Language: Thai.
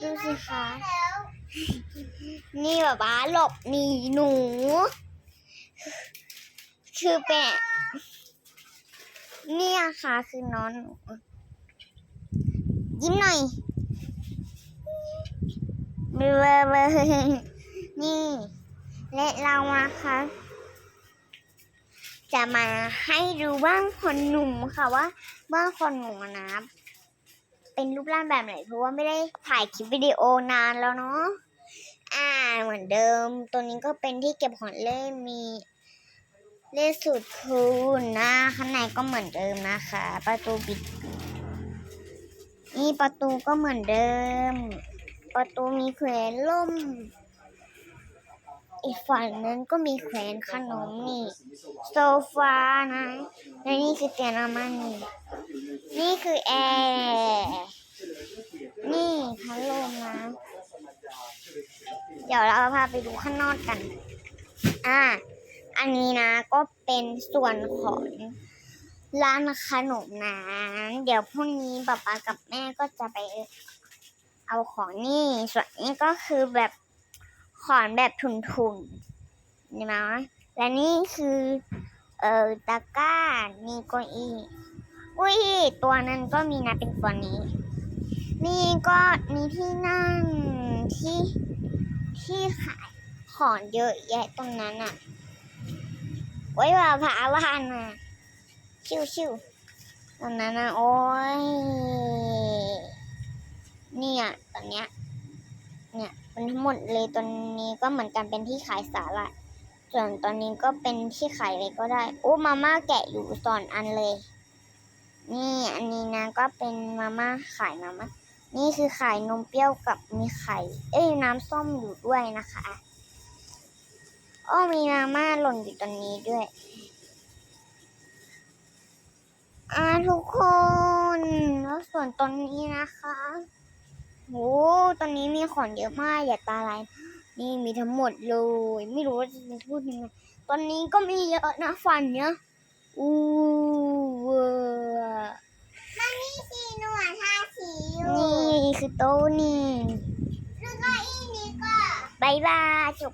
ดูสิคะนี่แบบว่าหลบหนีหนู คือเป็นเนี่ยค่ะคือน้องหนูยิ้มหน่อยเบลอเบลอนี่และเราอะคะจะมาให้ดูบ้างคนหนุ่มค่ะว่าบ้างคนหนุ่มนะ เป็นรูปร่างแบบไหนเพราะว่าไม่ได้ถ่ายคลิปวิดีโอนานแล้วเนาะอ่าเหมือนเดิม ตัวนี้ก็เป็นที่เก็บของเล่นมีเลขสุดคูณนะข้างในก็เหมือนเดิมนะคะ ประตูปิด นี่ประตูก็เหมือนเดิม ประตูมีแขวนล่ม อีกฝั่งนั้นก็มีแขวนขนมนี่ โซฟานะ และนี่คือเตียงนอนมันนี่นี่คือแอร์ นี่พัดลมนะ เดี๋ยวเราพาไปดูข้างนอกกัน อ่า อันนี้นะก็เป็นส่วนของร้านขนมนะ เดี๋ยวพรุ่งนี้ป๊าป๊ากับแม่ก็จะไปเอาของนี่ ส่วนนี้ก็คือแบบของแบบทุนๆนี่นะและนี่คือ เอ่อตะกร้ามีเก้าอี้อุ้ยตัวนั้นก็มีนะเป็นตัวนี้ นี่ก็มีที่นั่ง ที่ที่ขายของเยอะแยะตรงนั้นอะ ไว้ว่าพาว่านอะชิวชิวตรงนั้นนะโอ้ยเนี่ยตอนเนี้ยเนี่ยเป็นทั้งหมดเลยตอนนี้ก็เหมือนกันเป็นที่ขายสาหร่ายส่วนตอนนี้ก็เป็นที่ขายอะไรก็ได้โอ้มาม่าแกะอยู่สอนอันเลย นี่อันนี้นะก็เป็นมาม่าขายมาม่า นี่คือขายนมเปรี้ยวกับมีไข่ เอ้ยน้ำส้มอยู่ด้วยนะคะอ้อมีมาม่าหล่นอยู่ตรงนี้ด้วย อ่าทุกคนแล้วส่วนตรงนี้นะคะโหตอนนี้มีของเยอะมากอย่าตาลายนี่มีทั้งหมดเลย ไม่รู้ว่าจะพูดยังไงตอนนี้ก็มีเยอะนะฟันเนี้ยอู้ร์ มันมีสีหนวดทาสีอยู่ นี่คือ โต๊ะนี่ แล้วก็อีนี่ก็บายบายจบ